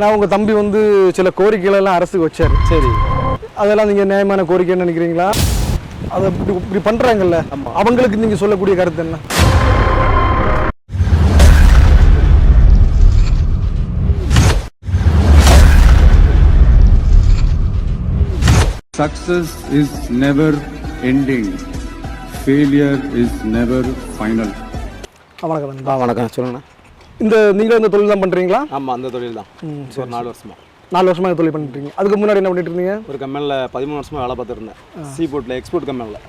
நான் உங்கள் தம்பி வந்து சில கோரிக்கைகள் எல்லாம் அரசுக்கு வச்சார். சரி. அதெல்லாம் நீங்கள் நியாயமான கோரிக்கைன்னு நினைக்கிறீங்களா? அதை இப்படி இப்படி பண்ணுறாங்கல்ல. அவங்களுக்கு நீங்கள் சொல்லக்கூடிய கருத்து என்ன? Success is never ending. Failure is never final. வணக்கம். வணக்கம். சொல்லுங்கண்ணா இந்த நீங்களும் இந்த தொழில் தான் பண்ணுறீங்களா ஆமாம் அந்த தொழில் தான். ஒரு நாலு வருஷமா. நாலு வருஷமா இந்த தொழில் பண்ணிட்டு இருக்கீங்க அதுக்கு முன்னாடி என்ன பண்ணிட்டு இருந்தீங்க? ஒரு கம்பெனியில் பதிமூணு வருஷமா வேலை பார்த்துருந்தேன் சீபோர்ட்டில் எக்ஸ்போர்ட் கம்பெனியில்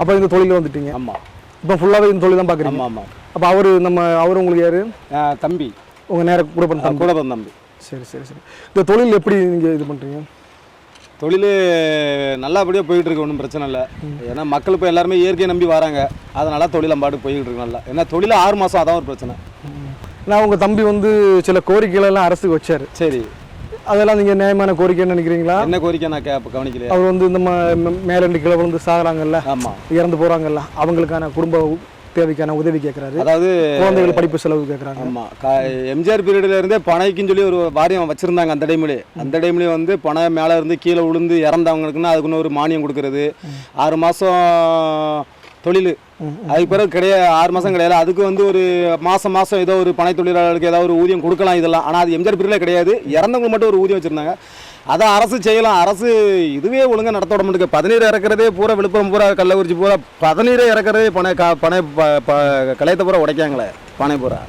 அப்போ இந்த தொழில் வந்துட்டீங்க. ஆமாம் இப்போ ஃபுல்லாகவே இந்த தொழில் தான் பார்க்குறீங்க ஆமாம் ஆமாம் அப்போ அவர் நம்ம அவர் உங்களுக்கு யாரு? தம்பி. உங்கள் நேர கூட பண்ண கூட பிறந்த தம்பி. சரி சரி சரி. இந்த தொழில் எப்படி நீங்கள் இது பண்ணுறீங்க தொழில் நல்லபடியாக போயிட்டு இருக்கு ஒன்றும் பிரச்சனை இல்லை. ஏன்னா மக்கள் இப்போ எல்லாருமே இயற்கையை நம்பி வராங்க. அதனால தொழில் பாட்டு போயிட்டு இருக்கு நல்லா. ஏன்னா தொழில் ஆறு மாதம் அதான் ஒரு பிரச்சனை. நான் உங்கள் தம்பி வந்து சில கோரிக்கைகள் எல்லாம் அரசுக்கு வச்சார். சரி. அதெல்லாம் நீங்கள் நியாயமான கோரிக்கைன்னு நினைக்கிறீங்களா? என்ன கோரிக்கை நான் கே கவனிக்கலையா? அவர் வந்து இந்த மேலண்டு கீழே விழுந்து சாகுறாங்கல்ல? ஆமாம் இறந்து போகிறாங்கல்ல அவங்களுக்கான குடும்ப தேவைக்கான உதவி கேட்குறாரு அதாவது குழந்தைகள் படிப்பு செலவு கேட்குறாங்க ஆமாம் எம்ஜிஆர் பீரியட்ல இருந்தே பனைக்குன்னு சொல்லி ஒரு வாரியம் வச்சுருந்தாங்க அந்த டைம்லேயே. அந்த டைம்லேயே வந்து பனை மேலே இருந்து கீழே விழுந்து இறந்தவங்களுக்குன்னா அதுக்குன்னு ஒரு மானியம் கொடுக்கறது. ஆறு மாதம் தொழில். அதுக்கு பிறகு கிடையாது ஆறு மாதம் கிடையாது. அதுக்கு வந்து ஒரு மாதம் மாதம் ஏதோ ஒரு பனை தொழிலாளர்களுக்கு ஏதாவது ஒரு ஊதியம் கொடுக்கலாம் இதெல்லாம். ஆனால் அது எம்ஜிஆர் பீரியடில் கிடையாது. இறந்தவங்களுக்கு மட்டும் ஒரு ஊதியம் வச்சுருந்தாங்க. அதை அரசு செய்யலாம். அரசு இதுவே ஒழுங்காக நடத்த விட மாட்டேங்குது. பதநீர் இறக்குறதே பூரா விழுப்புரம் பூரா கள்ளக்குறிச்சி பூரா பதநீரை இறக்குறதே பனை கா பனை ப கலையத்தை பூரா உடைக்காங்களே பனை பூரா.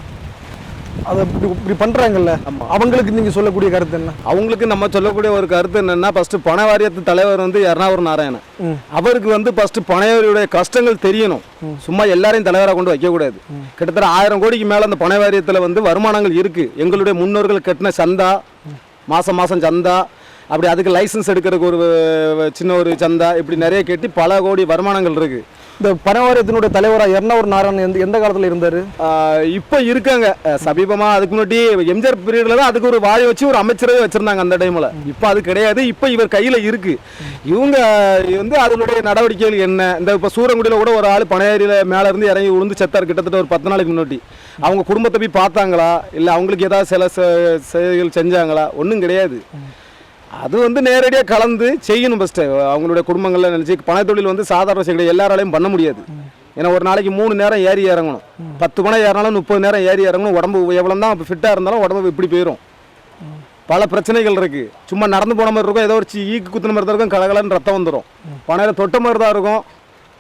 அதை இப்படி பண்ணுறாங்கல்ல. அவங்களுக்கு நீங்கள் சொல்லக்கூடிய கருத்து என்ன? அவங்களுக்கு நம்ம சொல்லக்கூடிய ஒரு கருத்து என்னன்னா ஃபர்ஸ்ட் பண வாரியத்து தலைவர் வந்து எர்ணாவூர் நாராயணன். அவருக்கு வந்து ஃபர்ஸ்ட் பனையாரியுடைய கஷ்டங்கள் தெரியணும். சும்மா எல்லாரையும் தலைவராக கொண்டு வைக்கக்கூடாது. கிட்டத்தட்ட ஆயிரம் கோடிக்கு மேலே அந்த வாரியத்தில் வந்து வருமானங்கள் இருக்கு. எங்களுடைய முன்னோர்கள் கட்டின சந்தா மாசம் மாசம் சந்தா அப்படி அதுக்கு லைசன்ஸ் எடுக்கிறதுக்கு ஒரு சின்ன ஒரு சந்தா இப்படி நிறைய கட்டி பல கோடி வருமானங்கள் இருக்கு. இந்த பனவாரியத்தினுடைய தலைவராக எர்ணாவூர் நாராயணன் எந்த எந்த காலத்தில் இருந்தார்? இப்போ இருக்காங்க. சமீபமாக அதுக்கு முன்னாடி எம்ஜிஆர் பீரியடில் தான் அதுக்கு ஒரு வாய் வச்சு ஒரு அமைச்சரே வச்சுருந்தாங்க அந்த டைமில் இப்போ அது கிடையாது. இப்போ இவர் கையில் இருக்குது இவங்க வந்து அதனுடைய நடவடிக்கைகள் என்ன? இந்த இப்போ சூரங்குடியில் கூட ஒரு ஆள் பனையாரியில் மேலே இருந்து இறங்கி விழுந்து செத்தார் கிட்டத்தட்ட ஒரு பத்து நாளைக்கு முன்னாடி. அவங்க குடும்பத்தை போய் பார்த்தாங்களா? இல்லை அவங்களுக்கு ஏதாவது சில செயல்கள் செஞ்சாங்களா? ஒன்றும் கிடையாது. அது வந்து நேரடியாக கலந்து செய்யணும் ஃபஸ்ட்டு அவங்களுடைய குடும்பங்களில் நினச்சி பனைத்தொழில் வந்து சாதாரண விஷயம் எல்லாராலையும் பண்ண முடியாது. ஏன்னா ஒரு நாளைக்கு மூணு நேரம் ஏறி இறங்கணும். பத்து பனை ஏறினாலும் முப்பது நேரம் ஏறி இறங்கணும். உடம்பு எவ்வளோ தான் ஃபிட்டாக இருந்தாலும் உடம்பு இப்படி போயிடும் பல பிரச்சனைகள் இருக்குது சும்மா நடந்து போன மாதிரி இருக்கும். ஏதோ ஒரு சி- ஈக்கு குத்துன மாதிரி தான் இருக்கும். கலகலன்னு ரத்தம் வந்துடும் பனையில் தொட்ட மாதிரி தான் இருக்கும்.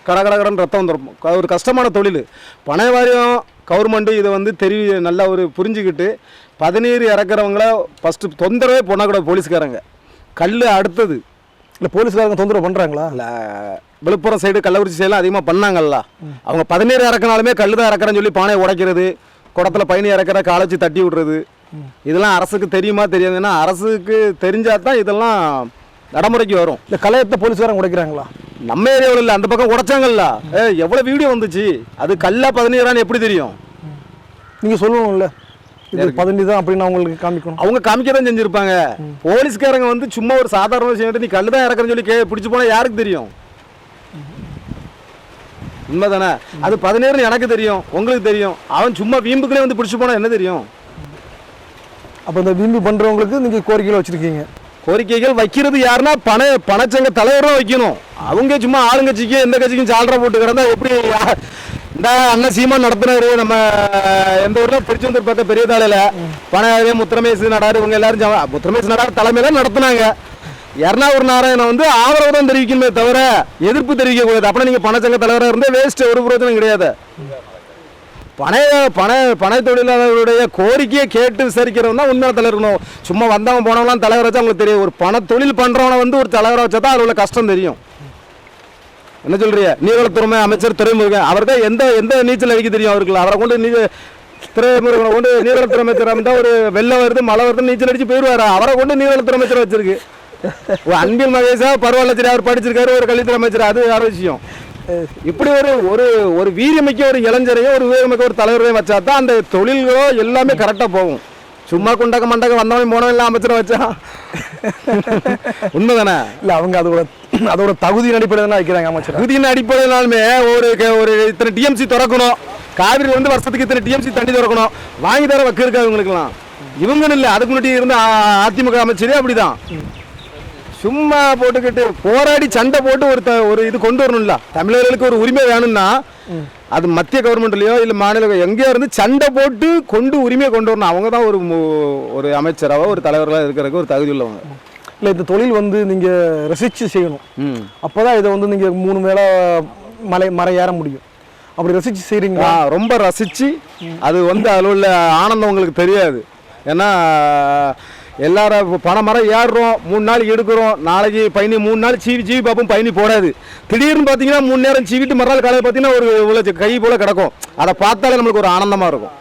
கடகடகடன்னு ரத்தம் வந்துடும் அது ஒரு கஷ்டமான தொழில். பனை வாரியம் கவர்மெண்ட்டு இதை வந்து தெரிய நல்லா ஒரு புரிஞ்சுக்கிட்டு பதநீர் இறக்குறவங்கள ஃபஸ்ட்டு தொந்தரவே பொண்ணக்கூடாது போலீஸ்காரங்க. கல் அடுத்தது. இல்லை போலீஸ்காரங்க தொந்தரவு பண்ணுறாங்களா இல்ல, விழுப்புரம் சைடு கள்ளக்குறிச்சி சைடுலாம் அதிகமாக பண்ணாங்கல்ல. அவங்க பதினேழு இறக்குனாலுமே கல் தான் இறக்குறேன்னு சொல்லி பானையை உடைக்கிறது குடத்துல பயணி இறக்குற காலை வச்சு தட்டி விடுறது. இதெல்லாம் அரசுக்கு தெரியுமா தெரியாதுன்னா அரசுக்கு தெரிஞ்சா தான் இதெல்லாம் நடைமுறைக்கு வரும். இந்த கலையத்தை போலீஸ்காரங்க உடைக்கிறாங்களா? நம்ம ஏரியாவில் இல்லை அந்த பக்கம் உடைச்சாங்கல்ல. ஏ எவ்வளோ வீடியோ வந்துச்சு? அது கல்லா பதினேழான்னு எப்படி தெரியும்? நீங்கள் சொல்லணும்ல. இது பதினஞ்சு தான் அப்படின்னு அவங்களுக்கு காமிக்கணும். அவங்க காமிக்க தான் செஞ்சிருப்பாங்க போலீஸ்காரங்க வந்து சும்மா ஒரு சாதாரண விஷயம் நீ கல் தான் இறக்குறேன்னு சொல்லி கே பிடிச்சி போனால் யாருக்கு தெரியும்? உண்மைதானே? அது பதினேழு எனக்கு தெரியும் உங்களுக்கு தெரியும். அவன் சும்மா வீம்புக்குள்ளே வந்து பிடிச்சி போனால் என்ன தெரியும்? அப்போ இந்த விரும்பி பண்ணுறவங்களுக்கு நீங்கள் கோரிக்கையில் வச்சுருக்கீங்க. கோரிக்கைகள் வைக்கிறது யாருன்னா பண பணச்சங்க தலைவர் தான் வைக்கணும். அவங்க சும்மா ஆளுங்கட்சிக்கு எந்த கட்சிக்கும் சால்ரா போட்டு கிடந்தா எப்படி இந்த அண்ணன் சீமான் நடத்துனாரு நம்ம எந்த ஊர்ல? திருச்செந்தூர் பக்கம் பெரிய தாளையில பனையாறு முத்திரமேசு நடாரு இவங்க எல்லாரும் முத்திரமேசு நடாரு தலைமையில நடத்துனாங்க. எர்ணாவூர் நாராயணன் வந்து ஆதரவு தான் தெரிவிக்கணுமே தவிர எதிர்ப்பு தெரிவிக்க கூடாது அப்படின்னா நீங்க பணச்சங்க தலைவராக இருந்தால் வேஸ்ட் ஒரு பிரயோஜனம் கிடையாது. பனைய பனை பனை தொழிலாளர்களுடைய கோரிக்கையை கேட்டு விசாரிக்கிறவன் தான் உண்மையான தலைவர் இருக்கணும். சும்மா வந்தவன் போனவங்களாம் தலைவர் வச்சா அவங்களுக்கு தெரியும் ஒரு பண தொழில் பண்றவனை வந்து ஒரு தலைவரை வச்சா தான் அதில் உள்ள கஷ்டம் தெரியும். என்ன சொல்றீங்க? நீர்வளத்துறை அமைச்சர் துறைமுருகன் அவர்தான் எந்த எந்த நீச்சல் அடிக்க தெரியும் அவருக்கு அவரை கொண்டு நீ துறைமுருகனை கொண்டு நீர்வளத்துறை அமைச்சர் அமைந்தா ஒரு வெள்ளம் வருது மழை வருது நீச்சல் அடிச்சு போயிடுவாரா அவரை கொண்டு நீர்வளத்துறை அமைச்சர் வச்சிருக்கு. ஒரு அன்பில் மகேஷா பரவாயில்ல சரி அவர் படிச்சிருக்காரு ஒரு கல்வித்துறை அமைச்சர்? அது வேற விஷயம். இப்படி ஒரு ஒரு ஒரு வீரியமிக்க ஒரு இளைஞரையோ ஒரு வீரியமிக்க ஒரு தலைவரையும் வச்சா தான் அந்த தொழில்களோ எல்லாமே கரெக்டாக போகும். சும்மா குண்டக்க மண்டக்க வந்தவன் போனவன் எல்லாம் அமைச்சரை வச்சா. உண்மைதானே? இல்லை அவங்க அதோட அதோட தகுதியின் அடிப்படையில் தான் வைக்கிறாங்க அமைச்சர். தகுதியின் அடிப்படையினாலுமே ஒரு ஒரு இத்தனை டிஎம்சி திறக்கணும். காவிரியில் வந்து வருஷத்துக்கு இத்தனை டிஎம்சி தண்ணி திறக்கணும். வாங்கி தர வக்கு இருக்காது இவங்களுக்குலாம் இவங்கன்னு இல்லை அதுக்கு முன்னாடி இருந்த அதிமுக அமைச்சரே அப்படிதான். சும்மா போட்டுக்கிட்டு போராடி சண்டை போட்டு ஒரு த- ஒரு இது கொண்டு வரணும்ல. தமிழர்களுக்கு ஒரு உரிமை வேணும்னா அது மத்திய கவர்மெண்ட்லையோ இல்லை மாநில எங்கேயோ இருந்து சண்டை போட்டு கொண்டு உரிமையை கொண்டு வரணும். அவங்க தான் ஒரு ஒரு அமைச்சராவோ ஒரு தலைவர்களாக இருக்கிறதுக்கு ஒரு தகுதி உள்ளவங்க. இல்லை இந்த தொழில் வந்து நீங்கள் ரசித்து செய்யணும். அப்போ தான் இதை வந்து நீங்கள் மூணு வேளை மலை மலை ஏற முடியும். அப்படி ரசித்து செய்கிறீங்களா ரொம்ப ரசிச்சு அது வந்து அதில் உள்ள ஆனந்தம் உங்களுக்கு தெரியாது. ஏன்னா எல்லாரும் இப்போ பனை மரம் ஏறுறோம் மூணு நாள் எடுக்கிறோம் நாளைக்கு பயணி மூணு நாள் சீவி சீவி பார்ப்போம் பயணி போடாது. திடீர்னு பார்த்தீங்கன்னா மூணு நேரம் சீவிட்டு மறுநாள் காலையில் பார்த்தீங்கன்னா ஒரு இவ்வளோ கை போல கிடக்கும். அதை பார்த்தாலே நம்மளுக்கு ஒரு ஆனந்தமாக இருக்கும்.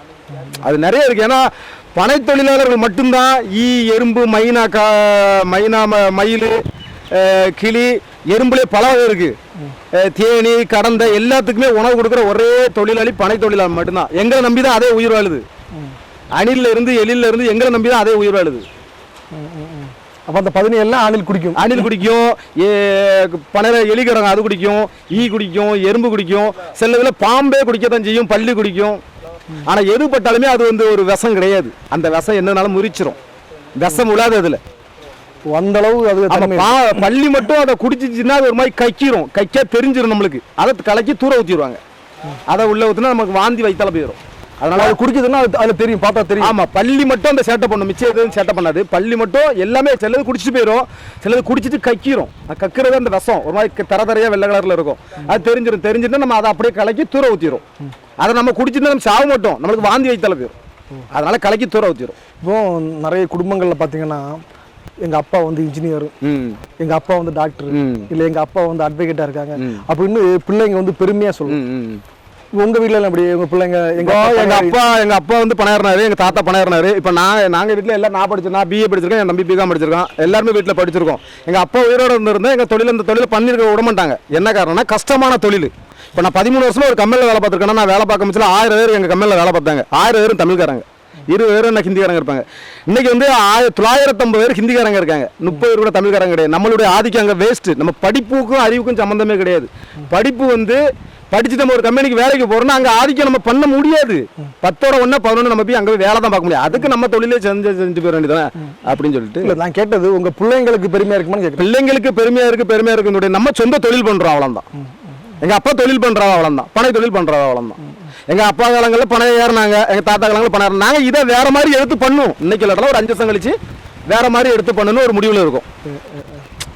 அது நிறைய இருக்குது ஏன்னா பனை தொழிலாளர்கள் மட்டும்தான் ஈ எறும்பு மைனா கா மைனா ம- மயில் கிளி எறும்புலே பல வகை இருக்கு. அஹ், தேனி கடந்த எல்லாத்துக்குமே உணவு கொடுக்குற ஒரே தொழிலாளி பனை தொழிலாளர் மட்டும்தான். எங்களை நம்பி தான் அதே உயிர் வாழுது. அணில்ல இருந்து எழில்ல இருந்து எங்களை நம்பி தான் அதே உயிர் வாழுது. அப்போ அந்த பதினேழுலாம் ஆணில் குடிக்கும். அணில் குடிக்கும் ஏ பனையில எலி கிடக்கும் அது குடிக்கும் ஈ குடிக்கும் எறும்பு குடிக்கும் சில இதில் பாம்பே குடிக்கத்தான் செய்யும் பள்ளி குடிக்கும். ஆனா எது பட்டாலுமே அது வந்து ஒரு விஷம் கிடையாது. அந்த விஷம் என்னனாலும் முறிச்சிரும். விஷம் விழாது அதுல. அந்த அளவு அது பள்ளி மட்டும் அதை குடிச்சிச்சுன்னா அது ஒரு மாதிரி கக்கிரும். கக்க தெரிஞ்சிரும் நம்மளுக்கு. அதை கலக்கி தூர ஊத்திடுவாங்க அதை உள்ள ஊத்துனா நமக்கு வாந்தி வைத்தால போயிடும் அதனால அது குடிக்குதுன்னா அது அதில் தெரியும் பார்த்தா தெரியும். ஆமா பள்ளி மட்டும் அந்த சேட்டை பண்ணும். மிச்சம் எதுவும் சேட்டை பண்ணாது. பள்ளி மட்டும் எல்லாமே சிலது குடிச்சிட்டு போயிடும் சிலது குடிச்சிட்டு கக்கிரும். அது கக்கிறது அந்த விஷம். ஒரு மாதிரி தர தரையா வெள்ளை கலர்ல இருக்கும். அது தெரிஞ்சிடும் தெரிஞ்சுட்டு நம்ம அதை அப்படியே கலக்கி தூர ஊத்திரும். அதை நம்ம குடிச்சிட்டு நம்ம சாக மாட்டோம். நம்மளுக்கு வாந்தி வைத்தால போயிடும் அதனால கலக்கி தூர ஊத்திரும். இப்போ நிறைய குடும்பங்களில் பார்த்தீங்கன்னா எங்கள் அப்பா வந்து இன்ஜினியர் எங்கள் அப்பா வந்து டாக்டர். இல்லை எங்கள் அப்பா வந்து அட்வொகேட்டாக இருக்காங்க. அப்படின்னு பிள்ளைங்க வந்து பெருமையாக சொல்லும் ம், ம் உங்கள் வீட்டில் அப்படி உங்கள் பிள்ளைங்க எங்கள் எங்க அப்பா எங்க அப்பா வந்து பணியாறினாரு எங்க தாத்தா பணியாறினாரு இப்போ நான் நாங்க வீட்ல எல்லாம் நான் படிச்சேன். நான் பிஏ படிச்சிருக்கேன் என் தம்பி பிகாம் படிச்சிருக்கான். எல்லாருமே வீட்ல படிச்சிருக்கோம். எங்க அப்பா உயிரோட இருந்திருந்தா எங்க தொழில் இந்த தொழிலை பண்ணிருக்க விட மாட்டாங்க. என்ன காரணம்னா கஷ்டமான தொழில். இப்போ நான் பதிமூணு வருஷமா ஒரு கம்பெனியில் வேலை பார்த்துருக்கேன்னா நான் வேலை பார்க்க முடிச்சல ஆயிரம் பேர் எங்க கம்பெனியில் வேலை பார்த்தாங்க. ஆயிரம் பேரும் தமிழ்காரங்க. இருபது பேர் என்ன ஹிந்திக்காரங்க இருப்பாங்க. இன்னைக்கு வந்து ஆய தொள்ளாயிரத்தம்பது பேர் ஹிந்திக்காரங்க இருக்காங்க. முப்பது பேர் கூட தமிழ்காரங்க கிடையாது. நம்மளுடைய ஆதிக்கம் அங்கே வேஸ்ட் நம்ம படிப்புக்கும் அறிவுக்கும் சம்மந்தமே கிடையாது. படிப்பு வந்து படிச்சுட்டு நம்ம ஒரு கம்பெனிக்கு வேலைக்கு போறோம்னா அங்க ஆதிக்கம் நம்ம பண்ண முடியாது. பத்தோட ஒண்ணா பதினொன்று நம்ம போய் அங்க போய் வேலை தான் பார்க்க முடியாது அதுக்கு நம்ம தொழிலே செஞ்சு செஞ்சு போயிட வேண்டியதானே அப்படின்னு சொல்லிட்டு. இல்லை நான் கேட்டது உங்கள் பிள்ளைங்களுக்கு பெருமையாக இருக்குமான்னு பிள்ளைங்களுக்கு பெருமையா இருக்கு பெருமையா இருக்கு நம்ம சொந்த தொழில் பண்றோம் அவ்வளவுதான். எங்க அப்பா தொழில் பண்றவா அவ்வளவுதான். பனை தொழில் பண்றவா அவ்வளவுதான். எங்க அப்பா காலங்களில் பனை ஏறினாங்க எங்க தாத்தா காலங்களில் பணம் ஏறினாங்க. இதை வேற மாதிரி எடுத்து பண்ணும் இன்னைக்கு இல்லாட்டா ஒரு அஞ்சு வருஷம் கழிச்சு வேற மாதிரி எடுத்து பண்ணணும்னு ஒரு முடிவுல இருக்கும்.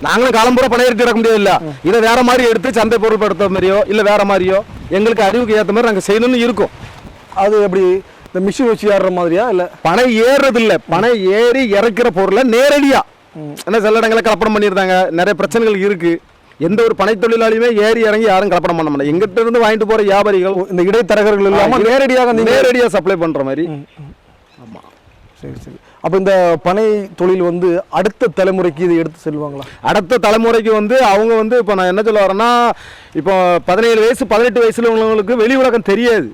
நாங்களும் காலம்புற பணம் ஏறிட்டு இறக்க முடியாது இல்ல இதை வேற மாதிரி எடுத்து சந்தை பொருட்படுத்த மாதிரியோ இல்ல வேற மாதிரியோ எங்களுக்கு அறிவுக்கு ஏத்த மாதிரி நாங்க செய்யணும்னு இருக்கும். அது எப்படி இந்த மிஷின் வச்சு ஏறுற மாதிரியா இல்லை? பனை ஏறுறது இல்ல பனை ஏறி இறக்கிற பொருளை நேரடியா. ஏன்னா சில இடங்களில் கலப்படம் பண்ணியிருந்தாங்க. நிறைய பிரச்சனைகள் இருக்கு. எந்த ஒரு பனை தொழிலாளியுமே ஏறி இறங்கி யாரும் கலப்படம் பண்ண மாட்டாங்க. எங்கிட்ட இருந்து வாங்கிட்டு போற வியாபாரிகள் இந்த இடைத்தரகர்கள் இல்லாமல் நேரடியாக நீங்கள் நேரடியா சப்ளை பண்ற மாதிரி. சரி சரி. அப்போ இந்த பனை தொழில் வந்து அடுத்த தலைமுறைக்கு இதை எடுத்து செல்வாங்களா? அடுத்த தலைமுறைக்கு வந்து அவங்க வந்து இப்போ நான் என்ன சொல்ல வரேன்னா இப்போ பதினேழு வயசு பதினெட்டு வயசுல உள்ளவங்களுக்கு வெளி உலகம் தெரியாது.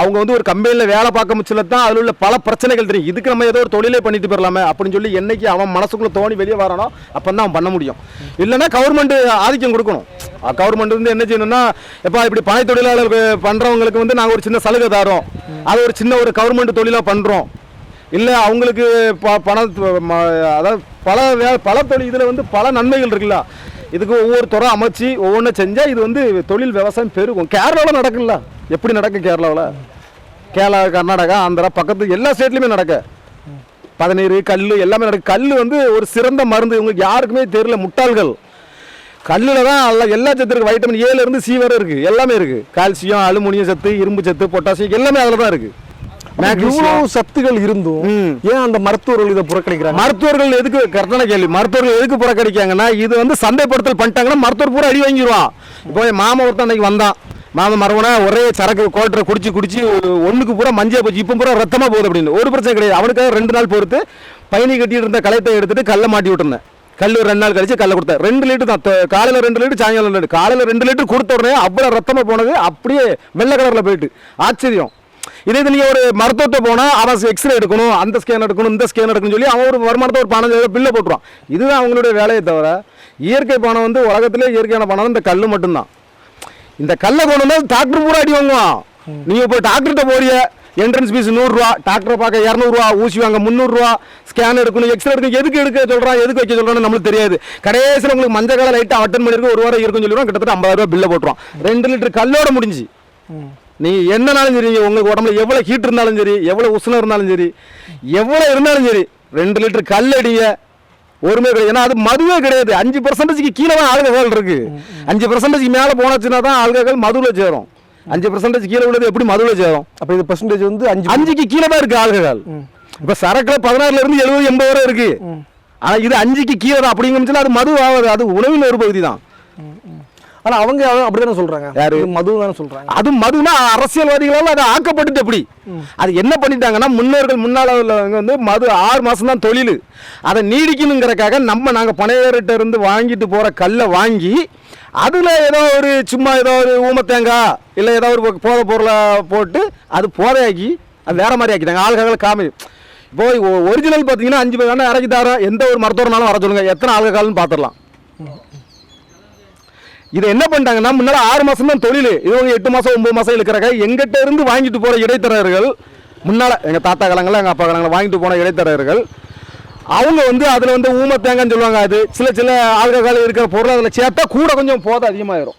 அவங்க வந்து ஒரு கம்பெனியில் வேலை பார்க்க முச்சில தான் அதில் உள்ள பல பிரச்சனைகள் தெரியும். இதுக்கு நம்ம ஏதோ ஒரு தொழிலே பண்ணிட்டு போயிடலாமே அப்படின்னு சொல்லி என்னைக்கு அவன் மனசுக்குள்ளே தோணி வெளியே வரானோ அப்போ தான் அவன் பண்ண முடியும். இல்லைன்னா கவர்மெண்ட் ஆதிக்கம் கொடுக்கணும். கவர்மெண்ட் வந்து என்ன செய்யணும்னா இப்போ இப்படி பனை தொழிலாளர்களுக்கு பண்ணுறவங்களுக்கு வந்து நாங்கள் ஒரு சின்ன சலுகை தரோம் அது ஒரு சின்ன ஒரு கவர்மெண்ட் தொழிலாக பண்ணுறோம் இல்லை அவங்களுக்கு ப பண அதாவது பல வே பல தொழில் இதில் வந்து பல நன்மைகள் இருக்குல்ல. இதுக்கு ஒவ்வொரு துறை அமைச்சு ஒவ்வொன்றும் செஞ்சால் இது வந்து தொழில் விவசாயம் பெருகும். கேரளாவில் நடக்குல்ல? எப்படி நடக்கும் கேரளாவில்? கேரளா கர்நாடகா ஆந்திரா பக்கத்து எல்லா ஸ்டேட்லையுமே நடக்க. பதநீர் கல் எல்லாமே நடக்கு. கல் வந்து ஒரு சிறந்த மருந்து. இவங்களுக்கு யாருக்குமே தெரியல முட்டாள்கள். கல்லில் தான் எல்லாம் எல்லா சத்து இருக்குது வைட்டமின் ஏலேருந்து சி வரை இருக்குது எல்லாமே இருக்குது கால்சியம் அலுமினியம் சத்து இரும்பு சத்து பொட்டாசியம் எல்லாமே அதில் தான் இருக்குது இவ்வளவு சத்துகள் இருந்தும். ஏன் அந்த மருத்துவர்கள் இதை புறக்கணிக்கிறாங்க? மருத்துவர்கள் எதுக்கு கரெக்டான கேள்வி. மருத்துவர்கள் எதுக்கு புறக்கணிக்காங்கன்னா இது வந்து சந்தைப்படுத்தல் பண்ணிட்டாங்கன்னா மருத்துவர் பூரா அடி வாங்கிடுவான் இப்போ மாமா ஒருத்தன் அன்னைக்கு வந்தான். மாமா மரவனா ஒரே சரக்கு கோட்டரை குடிச்சு குடிச்சு ஒண்ணுக்கு பூரா மஞ்சள் போச்சு. இப்போ பூரா ரத்தமா போகுது அப்படின்னு. ஒரு பிரச்சனை கிடையாது. அவனுக்காக ரெண்டு நாள் பொறுத்து பயணி கட்டிட்டு இருந்த களையத்தை எடுத்துட்டு கல்லை மாட்டி விட்டுருந்தேன். கல் ஒரு ரெண்டு நாள் கழிச்சு கல்லை கொடுத்தேன். ரெண்டு லிட்டர் தான். காலையில ரெண்டு லிட்டர் சாயங்காலம் ரெண்டு லிட்டர். காலையில ரெண்டு லிட்டர் கொடுத்த உடனே அவ்வளவு ரத்தமா போனது. அப்படியே வெள்ளை கலர்ல போயிட்டு. ஆச்சரியம். இதே இது நீங்க ஒரு மருத்துவத்தை போனால் அவன் எக்ஸ்ரே எடுக்கணும் அந்த ஸ்கேன் எடுக்கணும் இந்த ஸ்கேன் எடுக்கணும்னு சொல்லி அவன் ஒரு வருமானத்தை ஒரு பதினஞ்சு பில்லை போட்டுருவான். இதுதான் அவங்களுடைய வேலையை தவிர இயற்கை பணம் வந்து உலகத்திலே இயற்கையான பணம் இந்த கல் மட்டும்தான். இந்த கல்லை கொண்டு வந்தால் டாக்டர் பூரா அடி வாங்குவான். நீங்கள் இப்போ டாக்டர்கிட்ட போறிய என்ட்ரன்ஸ் ஃபீஸ் நூறுரூவா டாக்டரை பார்க்க இரநூறுவா ஊசி வாங்க முந்நூறுரூவா ஸ்கேன் எடுக்கணும் எக்ஸ்ரே எடுக்கணும் எதுக்கு எடுக்க சொல்கிறான் எதுக்கு வைக்க சொல்கிறான்னு நம்மளுக்கு தெரியாது. கடைசியில் உங்களுக்கு மஞ்சள் கால லைட்டாக அட்டன் பண்ணிருக்கு ஒரு வாரம் இருக்குன்னு சொல்லிடுவோம் கிட்டத்தட்ட ஐம்பதாயிரம் ரூபாய் பில்லை போட்டுருவோம் ரெண்டு லிட்டர் கல்லோட முடிஞ்சு நீ என்னனாலும் சரி உங்களுக்கு உடம்புல எவ்வளோ ஹீட் இருந்தாலும் சரி எவ்வளோ உஷ்ணம் இருந்தாலும் சரி எவ்வளோ இருந்தாலும் சரி ரெண்டு லிட்டர் கல் அடிங்க. ஒருமே கிடையாது. ஏன்னா அது மதுவே கிடையாது. அஞ்சு பர்சன்டேஜ்க்கு கீழே தான் ஆல்கஹால் இருக்கு. அஞ்சு பர்சன்டேஜ் மேலே போனச்சுன்னா தான் ஆல்கஹால் மதுவில் சேரும். அஞ்சு பர்சன்டேஜ் கீழே உள்ளது எப்படி மதுவில் சேரும்? அப்ப இது பர்சன்டேஜ் வந்து அஞ்சு அஞ்சுக்கு கீழே தான் இருக்கு ஆல்கஹால் இப்ப சரக்குல பதினாறுல இருந்து எழுபது எண்பது வரை இருக்கு. ஆனா இது அஞ்சுக்கு கீழே தான். அப்படிங்கும் அது மது ஆகாது அது உணவின் ஒரு பகுதி தான் ஆனா அவங்க அப்படிதானே சொல்றாங்க. யாரு? மது தானே சொல்றாங்க. அது மதுனா அரசியல்வாதிகளால் அது ஆக்கப்பட்டுட்டு எப்படி? அது என்ன பண்ணிட்டாங்கன்னா முன்னோர்கள் முன்னால உள்ளவங்க வந்து மது ஆறு மாசம் தான் தொழில். அதை நீடிக்கணுங்கிறக்காக நம்ம நாங்க பனையர்கிட்ட இருந்து வாங்கிட்டு போற கல்லை வாங்கி அதுல ஏதோ ஒரு சும்மா ஏதோ ஒரு ஊமத்தேங்காய் இல்லை ஏதோ ஒரு போதை பொருளை போட்டு அது போதையாக்கி அது வேற மாதிரி ஆக்கிட்டாங்க. ஆளுகள் காமி இப்போ ஒரிஜினல் பார்த்தீங்கன்னா அஞ்சு பேர் வேணா இறக்கி தரோம் எந்த ஒரு மருத்துவர்னாலும் வர சொல்லுங்க. எத்தனை ஆளுகால்னு பார்த்துடலாம். இதை என்ன பண்ணிட்டாங்கன்னா முன்னாடி ஆறு மாசம் தான் தொழில் இவங்க எட்டு மாசம் ஒன்பது மாசம் இருக்கிறக்க எங்கிட்ட இருந்து வாங்கிட்டு போற இடைத்தரகர்கள் முன்னால எங்க தாத்தா காலங்கள எங்க அப்பா காலங்கள வாங்கிட்டு போன இடைத்தரகர்கள் அவங்க வந்து அதுல வந்து ஊம தேங்காய்னு சொல்லுவாங்க அது. சில சில ஆல்கஹால் இருக்கிற பொருள் அதுல சேர்த்தா கூட கொஞ்சம் போதை அதிகமாயிரும்.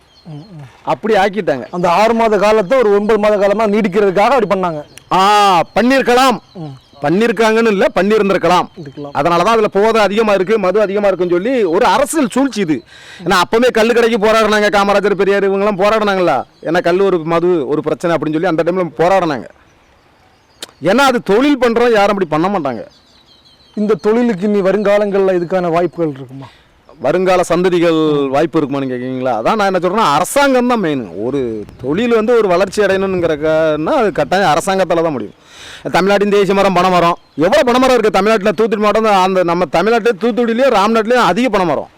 அப்படி ஆக்கிட்டாங்க. அந்த ஆறு மாத காலத்தை ஒரு ஒன்பது மாத காலமா நீடிக்கிறதுக்காக அப்படி பண்ணாங்க. ஆ பண்ணிருக்கலாம் பண்ணிருக்காங்கன்னு இல்ல பண்ணியிருந்திருக்கலாம். அதனால தான் அதில் போதை அதிகமாக இருக்குது மது அதிகமாக இருக்குன்னு சொல்லி ஒரு அரசியல் சூழ்ச்சி இது. ஏன்னா அப்போவே கல் கடைக்கு போராடினாங்க காமராஜர் பெரியார் இவங்கெல்லாம் போராடினாங்களா ஏன்னா கல் ஒரு மது ஒரு பிரச்சனை அப்படின்னு சொல்லி அந்த டைமில் போராடினாங்க. ஏன்னா அது தொழில் பண்ணுறோம் யாரும் அப்படி பண்ண மாட்டாங்க. இந்த தொழிலுக்கு இனி வருங்காலங்கள்ல இதுக்கான வாய்ப்புகள் இருக்குமா? வருங்கால சந்ததிகள் வாய்ப்பு இருக்குமான்னு கேட்குறீங்களா அதான் நான் என்ன சொல்கிறேன்னா அரசாங்கம் தான் மெயின் ஒரு தொழில் வந்து ஒரு வளர்ச்சி அடையணுங்கிறக்கன்னா அது கட்டாயம் அரசாங்கத்தால் தான் முடியும். தமிழ்நாட்டின் தேசிய மரம் பனைமரம் எவ்வளோ பனைமரம் இருக்குது தமிழ்நாட்டில் தூத்துக்குடி மாவட்டம் அந்த நம்ம தமிழ்நாட்டிலே தூத்துக்குடியிலேயே ராம்நாட்லேயும் அதிக பனைமரம்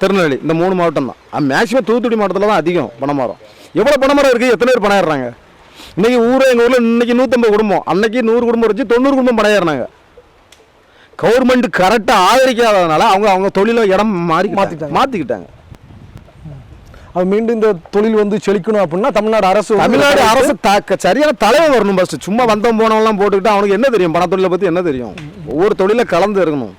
திருநெல்வேலி இந்த மூணு மாவட்டம் தான். மேக்ஸிமம் தூத்துக்குடி மாவட்டத்தில் தான் அதிகம் பனைமரம் எவ்வளோ பனைமரம் இருக்குது எத்தனை பேர் பணையிடுறாங்க இன்னைக்கு ஊர் எங்கள் ஊரில் இன்னைக்கு நூற்றம்பது குடும்பம். அன்னைக்கு நூறு குடும்பம் இருந்துச்சு தொண்ணூறு குடும்பம் பணையிடுறாங்க கவர்மெண்ட் கரெக்டாக ஆதரிக்காததுனால அவங்க அவங்க தொழில இடம் மாறி மாத்திட்டாங்க. மாற்றிக்கிட்டாங்க அது மீண்டும் இந்த தொழில் வந்து செழிக்கணும் அப்படின்னா தமிழ்நாடு அரசு தமிழ்நாடு அரசு சரியான தலைவர் வரணும் ஃபர்ஸ்ட் சும்மா வந்தவன் போனவெல்லாம் போட்டுக்கிட்டு அவனுக்கு என்ன தெரியும்? பணத்தொழிலை பற்றி என்ன தெரியும்? ஒவ்வொரு தொழில கலந்து இருக்கணும்.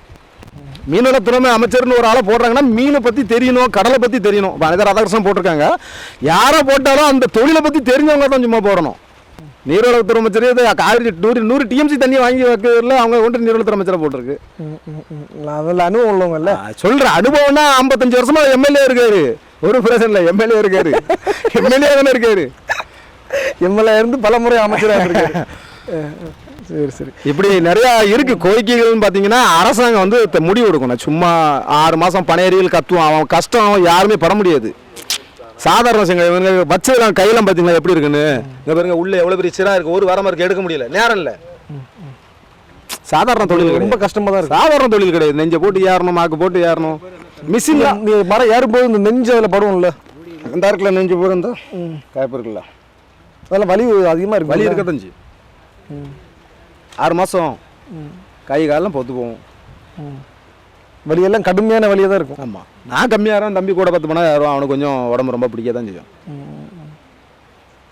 மீனவளத்துறை அமைச்சர்னு ஒரு ஆளை போடுறாங்கன்னா மீனை பற்றி தெரியணும் கடலை பற்றி தெரியணும். அனைத்து ராதாகிருஷ்ணன் போட்டிருக்காங்க. யாரை போட்டாலும் அந்த தொழிலை பற்றி தெரிஞ்சவங்க தான் சும்மா போடணும். நீர்வளத்துறை அமைச்சர் காவிரி நூறு நூறு டிஎம்சி தண்ணி வாங்கி வைக்கிறதுல அவங்க கொண்டு நீர்வளத்துறை அமைச்சரை போட்டிருக்கு. அதில் அனுபவம் உள்ளவங்கல்ல சொல்றேன். அனுபவம்னா ஐம்பத்தஞ்சு வருஷமா எம்எல்ஏ இருக்காரு. ஒரு பிரச்சனை இல்லை எம்எல்ஏ இருக்காரு. எம்எல்ஏ தானே இருக்காரு. எம்எல்ஏ இருந்து பல முறை அமைச்சராக இருக்காரு. சரி சரி. இப்படி நிறைய இருக்கு. கோரிக்கைகள்னு பார்த்தீங்கன்னா அரசாங்கம் வந்து முடிவு எடுக்கணும். சும்மா ஆறு மாசம் பனையறியல் கத்துவான். அவன் கஷ்டம் அவன் யாருமே பட முடியாது. சாதாரண விஷயங்கள் இவங்க வச்சதெல்லாம் கையெல்லாம் பார்த்தீங்களா எப்படி இருக்குன்னு? இங்க பாருங்க உள்ள எவ்வளவு பெரிய சிரா இருக்கு. ஒரு வாரம் இருக்கு எடுக்க முடியல. நேரம் இல்லை. சாதாரண தொழில் ரொம்ப கிடையாது. கஷ்டமா தான் சாதாரண தொழில் கிடையாது. நெஞ்ச போட்டு ஏறணும் மாக்கு போட்டு ஏறணும். மிஷின் மரம் ஏறும்போது இந்த நெஞ்சு அதில் படுவோம்ல? இந்த இருக்குல்ல நெஞ்சு போகிற இந்த காய்ப்பு இருக்குல்ல அதெல்லாம் வலி அதிகமாக இருக்கு வலி இருக்க தஞ்சு ஆறு மாதம் கை காலெல்லாம் பொத்து போகும். வலியெல்லாம் கடுமையான வலியாக தான் இருக்கும். ஆமாம் நான் கம்மியாக இருக்கேன் தம்பி கூட பத்து மணி நேரம் அவனுக்கு கொஞ்சம் உடம்பு ரொம்ப பிடிக்க தான் செய்யும்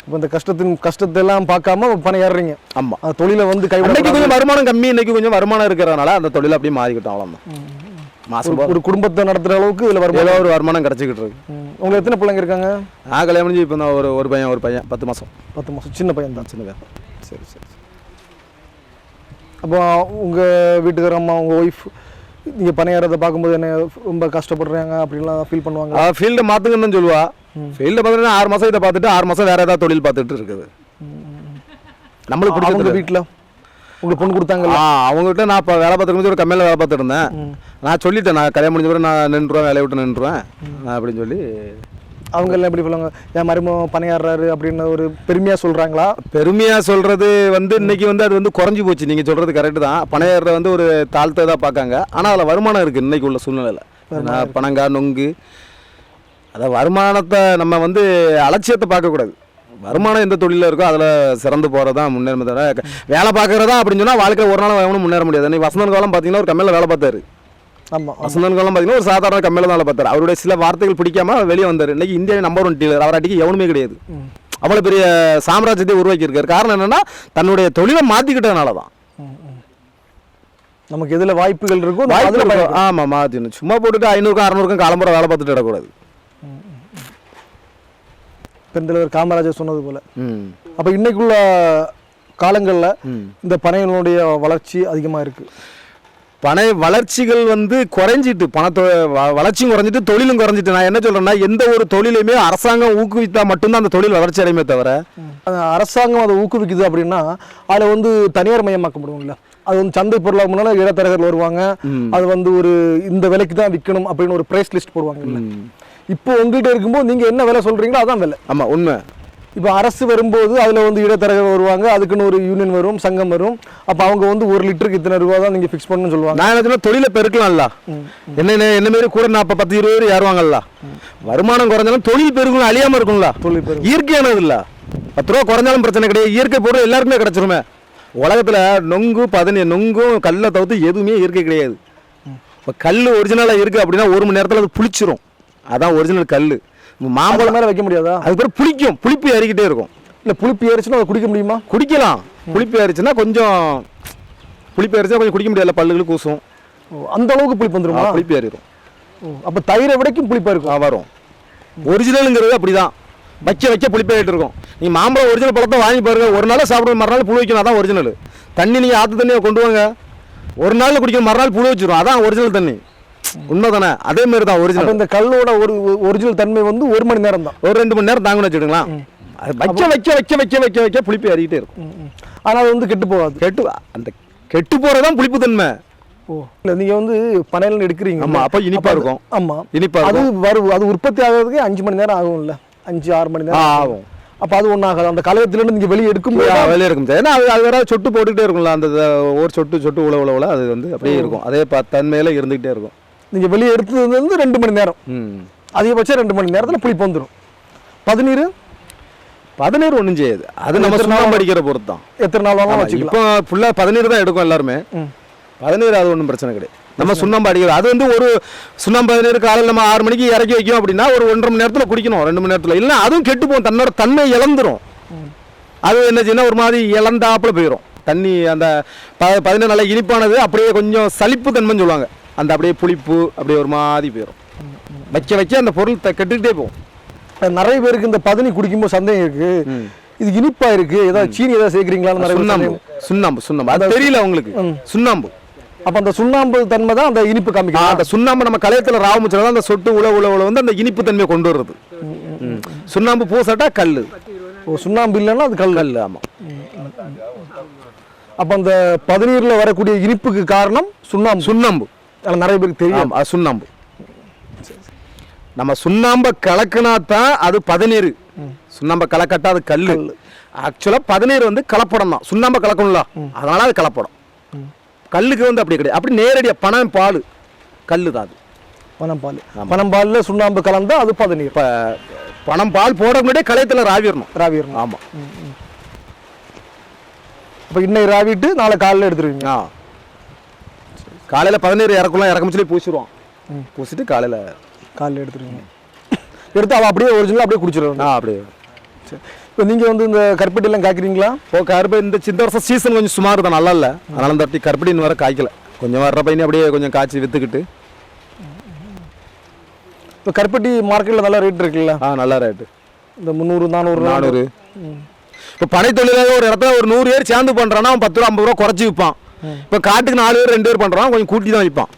இப்போ இந்த கஷ்டத்தின் கஷ்டத்தை எல்லாம் பார்க்காம பணம் ஏறுறீங்க. ஆமாம் அந்த தொழிலை வந்து அன்னைக்கு கைவிட கொஞ்சம் வருமானம் கம்மி இன்னைக்கு கொஞ்சம் வருமானம் இருக்கிறதுனால அந்த தொழில் அப்படியே மாறிக்கிட்டோம் அவ்வளோதான் மாதம் ஒரு- குடும்பத்தை நடத்துற அளவுக்கு இதில் வரும் ஏதோ ஒரு வருமானம் கிடச்சிக்கிட்டு இருக்கு. உங்களுக்கு எத்தனை பிள்ளைங்க இருக்காங்க? நான் கல்யாணம் முடிஞ்சு இப்போ தான் ஒரு ஒரு பையன் ஒரு பையன். பத்து மாதம் பத்து மாதம் சின்ன பையன் தான். சின்ன பையன். சரி சரி அப்போ உங்கள் வீட்டுக்கார அம்மா உங்கள் ஒய்ஃப் நீங்கள் பணியாரத்தை பார்க்கும்போது என்ன ரொம்ப கஷ்டப்படுறாங்க? அப்படின்லாம் ஃபீல் பண்ணுவாங்க ஃபீல்டை மாற்றுங்கன்னு சொல்லுவா. ஃபீல்டை பார்த்தீங்கன்னா ஆறு மாதம் இதை பார்த்துட்டு ஆறு மாதம் வேறு ஏதாவது தொழில் பார்த்துட்டு இருக்குது. நம்மளுக்கு பிடிச்சது வீட்டில் உங்களுக்கு பொண்ணு கொடுத்தாங்கல்ல? ஆ அவங்ககிட்ட நான் இப்போ வேலை முடிஞ்சு ஒரு கம்மியில் வேலை பார்த்துட்டு இருந்தேன். நான் சொல்லிட்டேன் நான் கல்யாணம் முடிஞ்ச பிறகு நான் நின்றுவேன் வேலையை விட்டு நின்றுவேன் நான் அப்படின்னு சொல்லி. அவங்க எல்லாம் எப்படி சொல்லுவாங்க? என் மருமகன் பணியாடுறாரு அப்படின்னு ஒரு பெருமையாக சொல்கிறாங்களா பெருமையாக சொல்கிறது வந்து இன்னைக்கு வந்து அது வந்து குறைஞ்சி போச்சு. நீங்கள் சொல்கிறது கரெக்டு தான். பணையர்ற வந்து ஒரு தாழ்த்ததாக பார்க்காங்க. ஆனால் அதில் வருமானம் இருக்குது இன்னைக்கு உள்ள சூழ்நிலையில். நான் பனங்காய் நொங்கு. அதான் வருமானத்தை நம்ம வந்து அலட்சியத்தை பார்க்கக்கூடாது. வருமானம் எந்த தொழிலில் இருக்கோ அதில் சிறந்து போகிறது முன்னேறமே தவிர வேலை பார்க்குறதா அப்படின்னு சொன்னால் வாழ்க்கையில் ஒரு நாள் எவனும் முன்னேற முடியாது. இன்னைக்கு வசந்தன் காலம் பார்த்தீங்கன்னா ஒரு கம்மியில் வேலை பார்த்தாரு. ஆமாம் வசந்தன் காலம் பார்த்தீங்கன்னா ஒரு சாதாரண கம்மியில் தான் வேலை பார்த்தாரு. அவருடைய சில வார்த்தைகள் பிடிக்காம வெளியே வந்தார். இன்னைக்கு இந்தியா நம்பர் ஒன் டீலர் அவராட்டிக்கு எவனுமே கிடையாது. அவ்வளோ பெரிய சாம்ராஜ்யத்தை உருவாக்கி இருக்காரு காரணம் என்னன்னா தன்னுடைய தொழிலை மாற்றிக்கிட்டதுனால தான். நமக்கு எதுல வாய்ப்புகள் இருக்கோ நம்ம வாய்ப்பு அதுல இருக்கு. பயன்படுத்தணும். ஆமா மாற்றிடணும் சும்மா போட்டுட்டு ஐநூறுக்கும் அறநூறுக்கும் காலம்புற வேலை பார்த்துட்டு இடக்கூடாது பெருந்தலைவர் காமராஜர் சொன்னது போல. அப்ப இன்னைக்குள்ள காலங்கள்ல இந்த பனையினுடைய வளர்ச்சி அதிகமா இருக்கு. பனை வளர்ச்சிகள் வந்து குறைஞ்சிட்டு பணத்தொ வளர்ச்சியும் குறைஞ்சிட்டு தொழிலும் குறைஞ்சிட்டு. நான் என்ன சொல்றேன்னா எந்த ஒரு தொழிலையுமே அரசாங்கம் ஊக்குவித்தா மட்டும்தான் அந்த தொழில் வளர்ச்சி அடையுமே தவிர. அரசாங்கம் அதை ஊக்குவிக்குது அப்படின்னா அதில் வந்து தனியார் மயமாக்க முடியும்ல அது வந்து சந்தை பொருளாக முன்னால இடைத்தரகர்கள் வருவாங்க. அது வந்து ஒரு இந்த விலைக்கு தான் விற்கணும் அப்படின்னு ஒரு பிரைஸ் லிஸ்ட் போடுவாங்கல்ல. இப்போ உங்ககிட்ட இருக்கும்போது நீங்க என்ன விலை சொல்றீங்களோ அதான் விலை. ஆமா உண்மை. இப்போ அரசு வரும்போது அதில் வந்து இடைத்தரகர் வருவாங்க அதுக்குன்னு ஒரு யூனியன் வரும் சங்கம் வரும். அப்போ அவங்க வந்து ஒரு லிட்டருக்கு இத்தனை ரூபா தான் நீங்கள் ஃபிக்ஸ் பண்ணணும்னு சொல்லுவாங்க. நான் என்ன தொழிலை பெருக்கலாம்ல. என்ன என்ன மாரி கூட நாற்பது பத்து இருபது பேர் ஏறுவாங்கல்ல வருமானம் குறைஞ்சாலும் தொழில் பெருகும் அழியாம இருக்கும்ல. தொழில் பெருகும். இயற்கையானது இல்ல பத்து ரூபா குறைஞ்சாலும் பிரச்சனை கிடையாது. இயற்கை பொருள் எல்லாருக்குமே கிடைச்சிருமே. உலகத்துல நொங்கு பதனி நொங்கும் கல்லை தவிர்த்து எதுவுமே இயற்கை கிடையாது. இப்போ கல் ஒரிஜினலாக இருக்கு அப்படின்னா ஒரு மணி நேரத்தில் அது புளிச்சிரும். அதான் ஒரிஜினல் கல் மாம்பழம் மாம்பழம் மேலே வைக்க முடியாதா? அது பேர் புளிக்கும். புளிப்பு ஏறிக்கிட்டே இருக்கும். இல்லை புளிப்பு ஏறிச்சுன்னா அதை குடிக்க முடியுமா? குடிக்கலாம். புளிப்பு ஏறிச்சுன்னா கொஞ்சம் புளிப்பு ஏறிச்சுன்னா கொஞ்சம் குடிக்க முடியல பல்லுகளுக்கு கூசும். அந்த அளவுக்கு புளிப்பு வந்துருமா? புளிப்பு ஏறிடும் அப்போ தயிரை விடைக்கும் புளிப்பா இருக்கும்? வரும். ஒரிஜினலுங்கிறது அப்படிதான். வைக்க வைக்க புளிப்பாயிட்டு இருக்கும். நீ மாம்பழம் ஒரிஜினல் பழத்தை வாங்கி பாருங்க. ஒரு நாள் சாப்பிட மறுநாள் புழு வைக்கணும். அதான் ஒரிஜினல் தண்ணி நீங்க ஆத்து தண்ணியை கொண்டு வாங்க. ஒரு நாள் குடிக்கணும் மறுநாள் புழு வச்சிரும். அதான் ஒரிஜினல் தண்ணி. உண்மை தானே அதே மாதிரி தான் ஒரிஜினல் இந்த கல்லோட ஒரு ஒரிஜினல் தன்மை வந்து ஒரு மணி நேரம் தான் ஒரு ரெண்டு மணி நேரம் தாங்கன்னு வச்சுடுங்களா அது வைக்க வைக்க வைக்க வைக்க வைக்க வைக்க புளிப்பு ஏறிக்கிட்டே இருக்கும். ஆனால் அது வந்து கெட்டு போகாது. கெட்டு அந்த கெட்டு போறதுதான் புளிப்பு தன்மை. ஓ. இல்லை நீங்கள் வந்து பனையில எடுக்கிறீங்க. ஆமா, அப்ப இனிப்பா இருக்கும். ஆமா. இனிப்பா அது வரும் அது உற்பத்தி ஆகிறதுக்கு அஞ்சு மணி நேரம் ஆகும்ல. அஞ்சு ஆறு மணி நேரம் ஆகும். அப்போ அது ஒன்றும் ஆகாது. அந்த கலவத்திலேருந்து நீங்கள் வெளியே எடுக்கும்போது ஆ, வெளியே இருக்கும் ஏன்னா அது அது வேற சொட்டு போட்டுக்கிட்டே இருக்கும்ல. அந்த ஒரு சொட்டு சொட்டு உழவு உழவுல அது வந்து அப்படியே இருக்கும். அதே தன்மையில இருந்துகிட்டே இருக்கும். நீங்கள் வெளியே எடுத்தது வந்து ரெண்டு மணி நேரம். அதிகபட்சம் ரெண்டு மணி நேரத்தில் புளிப்பு வந்துடும் பதநீர்? பதினேழு ஒன்றும் செய்யாது. அது நம்ம சுண்ணாம்பு அடிக்கிற பொறுத்து தான். எத்தனை நாள் வேணாலும் இப்போ ஃபுல்லாக பதினேழு தான் எடுக்கும் எல்லாருமே. ம். பதினேழு அது ஒன்றும் பிரச்சனை கிடையாது. நம்ம சுண்ணாம்பு அடிக்கிறது அது வந்து ஒரு சுண்ணாம்பு பதினேழு காலையில் நம்ம ஆறு மணிக்கு இறக்கி வைக்கும் அப்படின்னா ஒரு ஒன்றரை மணி நேரத்தில் குடிக்கணும் ரெண்டு மணி நேரத்தில். இல்லைன்னா அதுவும் கெட்டு போகும். தன்னோட தன்மை இழந்துரும். அது என்ன செய்யணும் ஒரு மாதிரி இழந்தாப்புல போயிடும் தண்ணி அந்த ப பதினேழு நாள் இனிப்பானது அப்படியே கொஞ்சம் சலிப்பு தன்மைன்னு சொல்லுவாங்க. அந்த அப்படியே புளிப்பு அப்படியே ஒரு மாதிரி போயிடும் வைக்க வைக்க அந்த பொருள் கெட்டுக்கிட்டே போகும். நிறைய பேருக்கு இந்த பதனி குடிக்கும்போது சந்தேகம் இருக்கு. இது இனிப்பா இருக்கு. ஏதாவது சீனி ஏதாவது சேர்க்குறீங்களான்னு சுண்ணாம்பு. சுண்ணாம்பு சுண்ணாம்பு. அது தெரியல உங்களுக்கு. சுண்ணாம்பு. அப்ப அந்த சுண்ணாம்பு தன்மை தான் அந்த இனிப்பு காமிக்கும் அந்த சுண்ணாம்பு நம்ம கலையத்தில் ராவு முச்சில தான் அந்த சொட்டு உழவு உழவுல வந்து அந்த இனிப்பு தன்மையை கொண்டு வருது ம். சுண்ணாம்பு பூசட்டா கல் ஓ சுண்ணாம்பு இல்லைன்னா அது கல் கல் ஆமாம் அப்ப அந்த பதநீர்ல வரக்கூடிய இனிப்புக்கு காரணம் சுண்ணாம்பு. சுண்ணாம்பு. ஆனா நிறைய பேருக்கு தெரியும். அது சுண்ணாம்பு. நம்ம சுண்ணாம்பை கலக்கினா தான் அது பதநீர். சுண்ணாம்பை கலக்கட்டா அது கல் ஆக்சுவலாக பதநீர் வந்து கலப்படம் தான். சுண்ணாம்பை கலக்கணும்ல. அதனால அது கலப்படம். கல்லுக்கு வந்து அப்படி கிடையாது. அப்படி நேரடியாக பணம் பால் கல் தான் அது. பனம்பால் பனம்பால்ல சுண்ணாம்பு கலந்தா அது பதநீர். இப்போ பணம் பால் போட முன்னாடியே கலையத்தில் ராவிடணும். ராவிடணும். ஆமாம் அப்ப இன்னைக்கு ராவிட்டு நாளை காலையில எடுத்துருவீங்க. ஆ. காலையில் பதினேழு இறக்கலாம் இறக்கம் சொல்லி பூசிடுவான் பூசிட்டு காலையில் காலையில எடுத்துருவீங்க. எடுத்து அவ அப்படியே ஒரிஜினல் அப்படியே குடிச்சிருவாங்க ஆ அப்படியே. இப்போ நீங்க வந்து இந்த கருப்பட்டி எல்லாம் காய்க்கிறீங்களா? இப்போ கருப்பு இந்த இந்த வருஷம் சீசன் கொஞ்சம் சுமார் தான் நல்லா இல்லை. அதனால இந்த வாட்டி கருப்படி இன்னும் வர காய்க்கல. கொஞ்சம் வர்ற பையனே அப்படியே கொஞ்சம் காய்ச்சி விற்றுக்கிட்டு இப்போ கருப்பட்டி மார்க்கெட்ல நல்ல ரேட் இருக்குல்ல? ஆ நல்லா ரேட்டு இந்த முந்நூறு நானூறு நானூறு. இப்போ பனை தொழிலாக ஒரு இடத்துல ஒரு நூறு பேர் சேர்ந்து பண்ணுறான்னா அவன் பத்து ரூபா ஐம்பது ரூபா குறைச்சி விற்பான். இப்போ காட்டுக்கு நாலு பேர் ரெண்டு பேர் பண்ணுறான் கொஞ்சம் கூட்டி தான் விற்பான்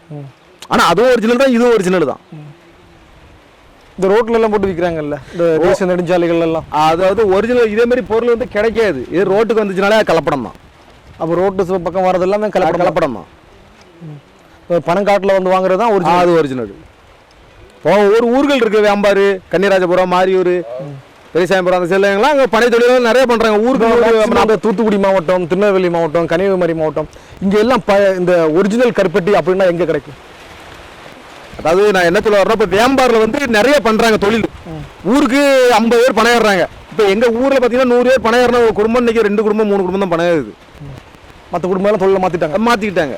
ஆனால் அதுவும் ஒரிஜினல் தான் இதுவும் ஒரிஜினல் தான். இந்த ரோட்ல எல்லாம் போட்டு விற்கிறாங்கல்ல இந்த தேசிய நெடுஞ்சாலைகள் எல்லாம். அதாவது ஒரிஜினல் இதே மாதிரி பொருள் வந்து கிடைக்காது. இது ரோட்டுக்கு வந்துச்சுனாலே கலப்படம் தான். அப்போ ரோட்டு பக்கம் வரது எல்லாமே கலப்படம் கலப்படம் தான். பணங்காட்டில் வந்து வாங்குறது தான் ஒரிஜினல் அது ஒரிஜினல் இப்போ ஒரு ஊர்கள் இருக்கு வேம்பாறு கன்னிராஜபுரம் மாரியூர். பெரியசாயபுரம் அந்த செல்லைங்களாம் அங்கே பனை தொழிலாளர்கள் நிறைய பண்ணுறாங்க ஊருக்கு இந்த தூத்துக்குடி மாவட்டம் திருநெல்வேலி மாவட்டம் கன்னியாகுமரி மாவட்டம் இங்க எல்லாம் ப இந்த ஒரிஜினல் கருப்பட்டி அப்படின்னா எங்க கிடைக்கும்? அதாவது நான் என்ன சொல்ல வரேன் இப்போ வேம்பாரில் வந்து நிறைய பண்ணுறாங்க தொழில். ஊருக்கு ஐம்பது பேர் பணம் ஏறுறாங்க. இப்போ எங்கள் ஊரில் பார்த்தீங்கன்னா நூறு பேர் பணம் ஏறின ஒரு குடும்பம் இன்னைக்கு ரெண்டு குடும்பம் மூணு குடும்பம் தான் பணம் ஏறுது. மற்ற குடும்பம் எல்லாம் தொழிலை மாத்திட்டாங்க. மாற்றிக்கிட்டாங்க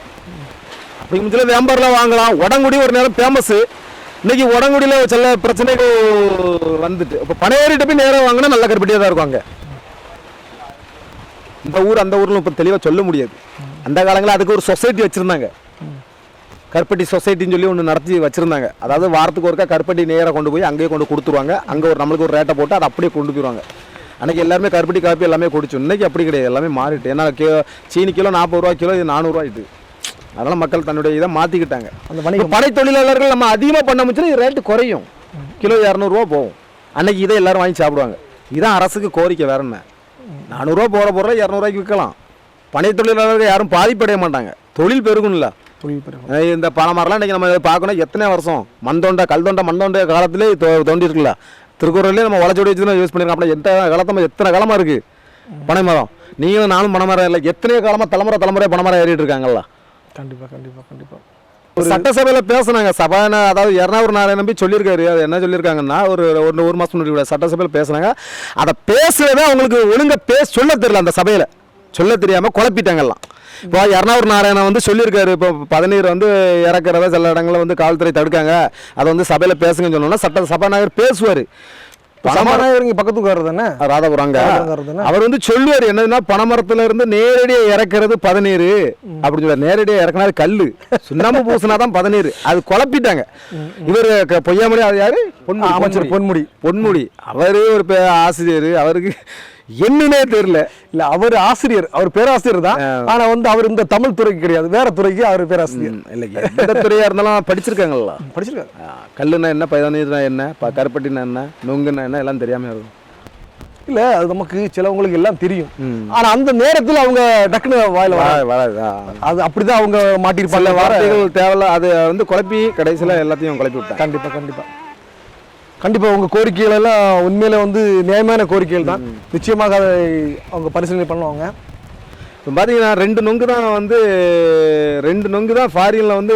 அப்படிங்கும் சொல்ல வேம்பாரில் வாங்கலாம். உடங்குடி ஒரு நேரம் ஃபேமஸ்ஸு இன்னைக்கு உடங்குடியில் சில பிரச்சனைகள் வந்துட்டு. இப்போ பனையேறிட்ட போய் நேராக வாங்கினா நல்ல கருப்பட்டியாக தான் இருக்கும் அங்கே. இந்த ஊர் அந்த ஊரில் இப்போ தெளிவாக சொல்ல முடியாது. அந்த காலங்களில் அதுக்கு ஒரு சொசைட்டி வச்சுருந்தாங்க. கருப்பட்டி சொசைட்டின்னு சொல்லி ஒன்று நடத்தி வச்சுருந்தாங்க. அதாவது வாரத்துக்கு ஒருக்கா கருப்பட்டி நேராக கொண்டு போய் அங்கேயே கொண்டு கொடுத்துருவாங்க. அங்கே ஒரு நம்மளுக்கு ஒரு ரேட்டை போட்டு அதை அப்படியே கொண்டு போயிடுவாங்க அன்றைக்கி எல்லாருமே கருப்பட்டி காப்பி எல்லாமே குடிச்சோம் இன்னைக்கு அப்படி கிடையாது. எல்லாமே மாறிட்டு. ஏன்னா கே சீனி கிலோ நாற்பது ரூபா கிலோ இது நானூறுரூவா இது. அதனால் மக்கள் தன்னுடைய இதை மாற்றிக்கிட்டாங்க அந்த வணிகம். படை தொழிலாளர்கள் நம்ம அதிகமாக பண்ண முடிச்சுன்னா ரேட்டு குறையும். கிலோ இரநூறுவா போகும். அன்னைக்கு இதை எல்லாரும் வாங்கி சாப்பிடுவாங்க. இதான் அரசுக்கு கோரிக்கை வேற என்ன? நானூறுரூவா போகிற பொருளை இரநூறுவாய்க்கு விற்கலாம். பனை தொழிலாளர்கள் யாரும் பாதிப்படைய மாட்டாங்க. தொழில் பெருகும்ல. இந்த பனைமரம்லாம் இன்றைக்கி நம்ம பார்க்கணும். எத்தனை வருஷம்? மந்தோண்டை கல்தொண்டை மந்தோண்டை காலத்திலே தொ- தோண்டி இருக்குல்ல. திருக்குறள்லேயே நம்ம வளச்சோடி வச்சு தான் யூஸ் பண்ணிருக்கோம். அப்படின்னா எந்த காலத்தமாக எத்தனை காலமாக இருக்குது பனை மரம் நீங்களும் நானும் பனைமரம் இல்லை. எத்தனையோ காலமாக தலைமுறை தலைமுறை பனைமரம் ஏறிட்டு இருக்காங்கல்ல. கண்டிப்பாக கண்டிப்பாக கண்டிப்பா. சட்டசபையில் பேசுனாங்க. சபான அதாவது இரநூறு நாளை நம்பி சொல்லியிருக்காரு. அது என்ன சொல்லியிருக்காங்கன்னா ஒரு ஒரு ஒரு முன்னாடி கூட சட்டசபையில பேசுனாங்க. அதை பேசுறதே அவங்களுக்கு ஒழுங்காக பேச சொல்ல தெரியல அந்த சபையில். சொல்ல தெரியாமல் குழப்பிட்டாங்கலாம் இப்போ இரநூறு நாராயணன் வந்து சொல்லியிருக்காரு. இப்போ பதநீர் வந்து இறக்குறத சில இடங்களில் வந்து காவல்துறை தடுக்காங்க. அதை வந்து சபையில் பேசுங்கன்னு சொன்னோன்னா சட்ட சபாநாயகர் பேசுவார். சமாதானம் இங்க பக்கத்துக்கு தானே? ராதாபுரங்க ராதாபுரம் தானே? அவர் வந்து சொல்லுவார் என்னதுன்னா பனைமரத்துல இருந்து நேரடியா இறக்குறது பதநீர். அப்படி சொல்ல நேரடியா இறக்குனாரு கல்லு. சுண்ணாம்பு பூசினாதான் பதநீர். அது குழப்பிட்டாங்க. இவர் பொய்யாமொழி அது யாரு? அமைச்சர் பொன்முடி. பொன்முடி. அவரு ஒரு ஆசிரியர். அவருக்கு என்னன்னே தெரியல. இல்ல அவர் ஆசிரியர். அவர் பேராசிரியர் தான். ஆனா வந்து அவர் இந்த தமிழ் துறைக்கு கிடையாது. வேற துறைக்கு அவர் பேராசிரியர். இல்லை எந்த துறையா இருந்தாலும் படிச்சிருக்காங்கல்ல. படிச்சிருக்காரு. ஆ, கல்லுன்னா என்ன பதநீர்னா என்ன கருப்பட்டினா என்ன நொங்குன்னா என்ன எல்லாம் தெரியாம இருக்கும். இல்ல அது நமக்கு சிலவங்களுக்கு எல்லாம் தெரியும். ஆனா அந்த நேரத்துல அவங்க டக்குனு வாயில வர வராது. அது அப்படிதான் அவங்க மாட்டிருப்பாங்க வர வார்த்தைகள் தேவையில்ல அது வந்து குழப்பி கடைசியில் எல்லாத்தையும் குழப்பி விட்டாங்க. கண்டிப்பா கண்டிப்பா. கண்டிப்பா உங்க கோரிக்கைகள் எல்லாம் உண்மையில வந்து நியாயமான கோரிக்கைகள் தான் நிச்சயமாக அதை அவங்க பரிசீலனை பண்ணுவாங்க. இப்போ பார்த்தீங்கன்னா ரெண்டு நொங்கு தான் வந்து ரெண்டு நொங்கு தான் ஃபாரினில் வந்து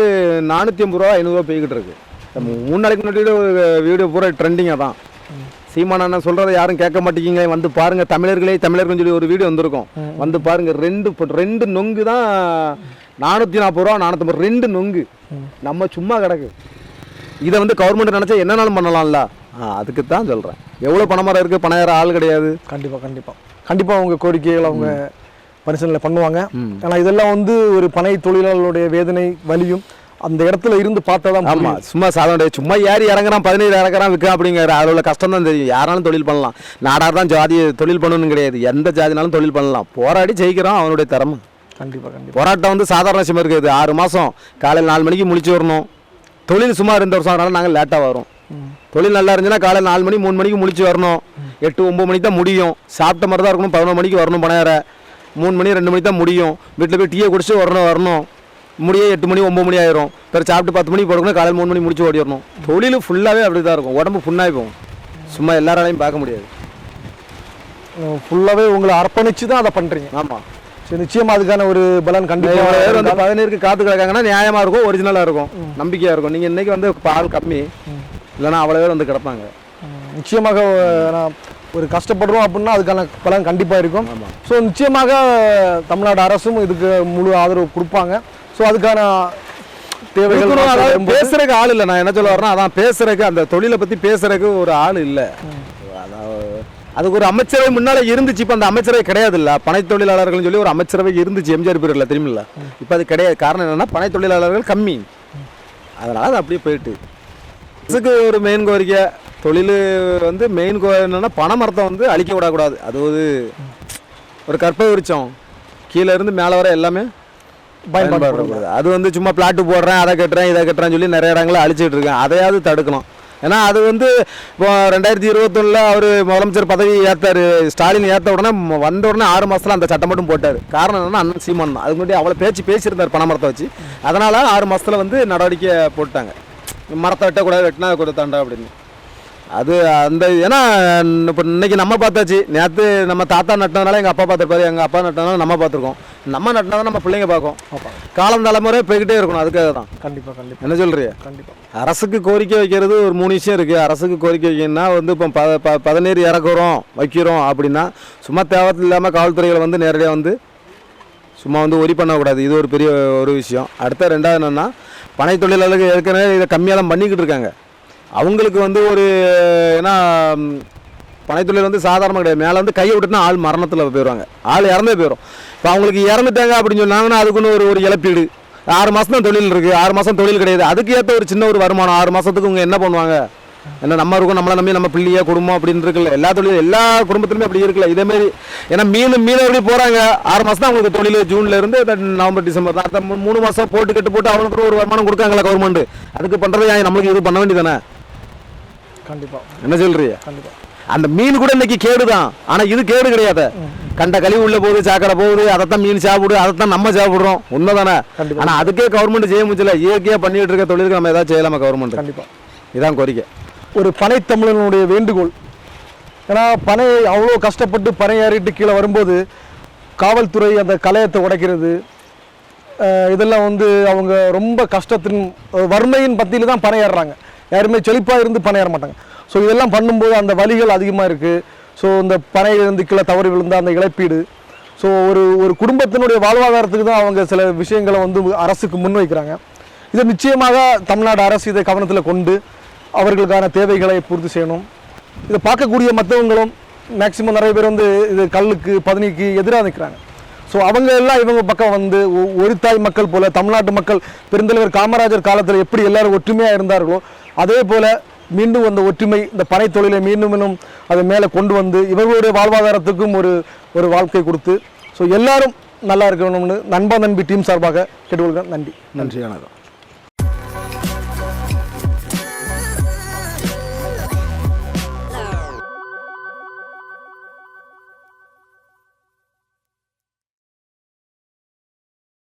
நானூற்றி ஐம்பது ரூபா ஐநூறுரூவா போய்கிட்டு இருக்கு. மூணு நாளைக்கு முன்னாடி வீடியோ பூரா ட்ரெண்டிங்காக தான். சீமான் அண்ணன் சொல்கிறத யாரும் கேட்க மாட்டேங்கிங்க வந்து பாருங்க தமிழர்களே தமிழர்கள் சொல்லி ஒரு வீடியோ வந்திருக்கும். வந்து பாருங்க ரெண்டு ரெண்டு நொங்கு தான் நானூற்றி நாற்பது ரூபா நானூற்றம்பது ரெண்டு நொங்கு. நம்ம சும்மா கிடக்கு. இதை வந்து கவர்மெண்ட் நினச்சா என்னனாலும் பண்ணலாம்ல? அதுக்கு தான் சொல்கிறேன் எவ்வளோ பணமரம் இருக்குது பணம் ஆள் கிடையாது. கண்டிப்பா கண்டிப்பா. கண்டிப்பா உங்க கோரிக்கைகள் அவங்க பரிசீலனை பண்ணுவாங்க. ஆனா இதெல்லாம் வந்து ஒரு பனை தொழிலாளர்களுடைய வேதனை வலியும். அந்த இடத்துல இருந்து பார்த்தா தான் ஆமா புரியும். சும்மா சாதம் சும்மா ஏறி இறங்குறான் பதினேழு இறக்குறான் விற்க அப்படிங்கிற அதில் உள்ள கஷ்டம் தான் தெரியும். யாராலும் தொழில் பண்ணலாம். நாடார் தான் ஜாதி தொழில் பண்ணணும்னு கிடையாது. எந்த ஜாதினாலும் தொழில் பண்ணலாம். போராடி ஜெயிக்கிறான் அவனுடைய திறமை. கண்டிப்பா கண்டிப்பா. போராட்டம் வந்து சாதாரண விஷயமா இருக்குது. ஆறு மாதம் காலையில் நாலு மணிக்கு முழிச்சு வரணும். தொழில் சும்மா ரெண்டு வருஷம் அதனால நாங்கள் லேட்டாக வரோம். தொழில் நல்லா இருந்துச்சுன்னா காலையில் நாலு மணி மூணு மணிக்கு முழிச்சு வரணும். எட்டு ஒம்பது மணிக்கு தான் முடியும். சாப்பிட்ட மாதிரி தான் இருக்கணும். பதினொரு மணிக்கு வரணும் பணையார. மூணு மணி ரெண்டு மணிக்கு தான் முடியும். வீட்டில் போய் டீயை குடிச்சு வரணும் வரணும். முடிய எட்டு மணி ஒம்பது மணி ஆயிரும். பிறகு சாப்பிட்டு பத்து மணிக்கு போடணும் காலையில் மூணு மணி முடிச்சு ஓடிடணும். தொழில் ஃபுல்லாகவே அப்படி தான் இருக்கும். உடம்பு புண்ணாகி போகும். சும்மா எல்லாராலையும் பார்க்க முடியாது. ஃபுல்லாவே உங்களை அர்ப்பணிச்சு தான் அதை பண்றீங்க. ஆமாம் சரி நிச்சயமா அதுக்கான ஒரு பலன் கண்டிப்பா இவ்வளோ பேர் வந்து பதினேருக்கு காத்து கிடக்காங்கன்னா நியாயமாக இருக்கும் ஒரிஜினலாக இருக்கும் நம்பிக்கையாக இருக்கும். நீங்கள் இன்னைக்கு வந்து பால் கம்மி இல்லைன்னா அவ்வளோ பேர் வந்து கிடப்பாங்க. நிச்சயமாக நான் ஒரு கஷ்டப்படுறோம் அப்படின்னா அதுக்கான பலன் கண்டிப்பா இருக்கும். ஸோ நிச்சயமாக தமிழ்நாடு அரசும் இதுக்கு முழு ஆதரவு கொடுப்பாங்க. ஸோ அதுக்கான தேவைகள் பேசுறதுக்கு ஆள் இல்லை. நான் என்ன சொல்ல வரேன்னா அதான் பேசுறதுக்கு அந்த தொழிலை பத்தி பேசுறதுக்கு ஒரு ஆள் இல்லை. அதுக்கு ஒரு அமைச்சரவை முன்னாலே இருந்துச்சு. இப்போ அந்த அமைச்சரவை கிடையாது இல்லை பனை தொழிலாளர்கள்னு சொல்லி ஒரு அமைச்சரவை இருந்துச்சு. எம்ஜிஆர் பீரியடில் தெரியுமில்ல? இப்போ அது கிடையாது. காரணம் என்னென்னா பனை தொழிலாளர்கள் கம்மி. அதனால் அது அப்படியே போயிட்டு. அரசுக்கு ஒரு மெயின் கோரிக்கை. தொழில் வந்து மெயின் கோ என்னென்னா பனை மரத்தை வந்து அழிக்க விடக்கூடாது. அது ஒரு ஒரு கற்ப விரிச்சோம் கீழே இருந்து மேலே வர எல்லாமே பயன்படுத்தக்கூடாது. அது வந்து சும்மா பிளாட்டு போடுறேன் அதை கட்டுறேன் இதை கட்டுறேன்னு சொல்லி நிறைய இடங்களை அழிச்சிட்டு இருக்கேன். அதையாவது தடுக்கணும். ஏன்னா அது வந்து இப்போ ரெண்டாயிரத்தி இருபத்தொன்னில் அவர் முதலமைச்சர் பதவி ஏற்றாரு ஸ்டாலின் ஏற்ற உடனே வந்த உடனே ஆறு மாதத்தில் அந்த சட்டம் மட்டும் போட்டார். காரணம் என்னன்னா அண்ணன் சீமான் தான். அதுக்கு முன்னாடி அவ்வளோ பேச்சு பேசியிருந்தார் மரத்தை வச்சு. அதனால் ஆறு மாதத்தில் வந்து நடவடிக்கை போட்டாங்க மரத்தை வெட்டக்கூடாது வெட்டினா கொடுத்தாண்டா அப்படின்னு. அது அந்த ஏன்னா இப்போ இன்னைக்கு நம்ம பார்த்தாச்சு. நேற்று நம்ம தாத்தா நட்டினதுனால எங்கள் அப்பா பார்த்துருப்பாரு. எங்கள் அப்பா நட்டினதுனால நம்ம பார்த்துருக்கோம். நம்ம நட்டினா தான் நம்ம பிள்ளைங்க பார்க்கும். காலம் தலைமுறை போய்கிட்டே இருக்கணும். அதுக்காக தான் கண்டிப்பா கண்டிப்பா. என்ன சொல்றிய கண்டிப்பா. அரசுக்கு கோரிக்கை வைக்கிறது ஒரு மூணு விஷயம் இருக்குது அரசுக்கு கோரிக்கை வைக்கணும்னா வந்து இப்போ ப ப பதநீர் இறக்குறோம் வைக்கிறோம் அப்படின்னா சும்மா தேவையில்லாமல் இல்லாமல் காவல்துறைகளை வந்து நேரடியாக வந்து சும்மா வந்து ஒரி பண்ணக்கூடாது. இது ஒரு பெரிய ஒரு விஷயம். அடுத்த ரெண்டாவது என்னென்னா பனை தொழிலாளர்கள் ஏற்கனவே இதை கம்மியாலாம் பண்ணிக்கிட்டு இருக்காங்க. அவங்களுக்கு வந்து ஒரு ஏன்னா ம், பனைத்தொழில் வந்து சாதாரணமாக கிடையாது. மேலே வந்து கையை விட்டுனா ஆள் மரணத்தில் போயிடுவாங்க. ஆள் இறந்தே போயிடும் இப்போ அவங்களுக்கு இறந்துட்டாங்க அப்படின்னு சொன்னாங்கன்னா அதுக்குன்னு ஒரு ஒரு இழப்பீடு. ஆறு மாதம் தான் தொழில் இருக்குது ஆறு மாதம் தொழில் கிடையாது. அதுக்கு ஏற்ற ஒரு சின்ன ஒரு வருமானம். ஆறு மாதத்துக்கு இவங்க என்ன பண்ணுவாங்க? என்ன நம்ம இருக்கோம் நம்மளை நம்பி நம்ம பிள்ளையா குடும்பம் அப்படின்னு இருக்குல்ல. எல்லா தொழிலும் எல்லா குடும்பத்திலுமே அப்படி இருக்குல்ல. இதேமாரி ஏன்னா மீன் மீனவர்கள் போகிறாங்க ஆறு மாதம் தான் அவங்களுக்கு தொழில். ஜூன்ல இருந்து இந்த நவம்பர் டிசம்பர். தான் அடுத்த மூ- மூணு மாதம் போட்டு கட்டு போட்டு அவங்களுக்கு ஒரு வருமானம் கொடுக்காங்களா கவர்மெண்ட் அதுக்கு பண்ணுறது நம்மளுக்கு இது பண்ண வேண்டியதானே கண்டிப்பா. என்ன சொல்றீங்க? கண்டிப்பா. அந்த மீன் கூட இன்னைக்கு கேடுதான். ஆனா இது கேடு கிடையாது. கண்ட கழிவு உள்ள போகுது சாக்கடை போகுது அதைத்தான் மீன் சாப்பிடு அதைத்தான் நம்ம சாப்பிடுறோம். உண்மைதானே? கண்டிப்பா. ஆனா அதுக்கே கவர்மெண்ட் செய்ய முடியல. இயற்கையா பண்ணிட்டு இருக்க தொழிலுக்கு நம்ம ஏதாவது செய்யலாமா கவர்மெண்ட் கண்டிப்பா. இதான் கோரிக்கை. ஒரு பனைத்தமிழனுடைய வேண்டுகோள். ஏன்னா பனை அவ்வளோ கஷ்டப்பட்டு பனை ஏறிட்டு கீழே வரும்போது காவல்துறை அந்த கலையத்தை உடைக்கிறது. இதெல்லாம் வந்து அவங்க ரொம்ப கஷ்டத்தின் வறுமையின் பத்தியில தான் பனை ஏறுறாங்க. யாருமே செழிப்பாக இருந்து பனை ஏற மாட்டாங்க. ஸோ இதெல்லாம் பண்ணும்போது அந்த வலிகள் அதிகமாக இருக்குது ஸோ இந்த பனையிலிருந்து கீழே தவறி விழுந்த அந்த இழப்பீடு. ஸோ ஒரு ஒரு குடும்பத்தினுடைய வாழ்வாதாரத்துக்கு தான் அவங்க சில விஷயங்களை வந்து அரசுக்கு முன்வைக்கிறாங்க இது நிச்சயமாக தமிழ்நாடு அரசு இதை கவனத்தில் கொண்டு அவர்களுக்கான தேவைகளை பூர்த்தி செய்யணும். இதை பார்க்கக்கூடிய மற்றவங்களும் மேக்சிமம் நிறைய பேர் வந்து இது கல்லுக்கு பதனிக்கு எதிராக நிற்கிறாங்க ஸோ அவங்க எல்லாம் இவங்க பக்கம் வந்து ஒரு தாய் மக்கள் போல் தமிழ்நாட்டு மக்கள் பெருந்தலைவர் காமராஜர் காலத்தில் எப்படி எல்லாரும் ஒற்றுமையாக இருந்தார்களோ அதே போல் மீண்டும் அந்த ஒற்றுமை இந்த பனை தொழிலை மீண்டும் மீண்டும் அதை மேலே கொண்டு வந்து இவர்களுடைய வாழ்வாதாரத்துக்கும் ஒரு ஒரு வாழ்க்கை கொடுத்து ஸோ எல்லாரும் நல்லா இருக்கணும்னு நண்பா நண்பி டீம் சார்பாக கேட்டுக்கொள்கிறேன். நன்றி. நன்றி வணக்கம்.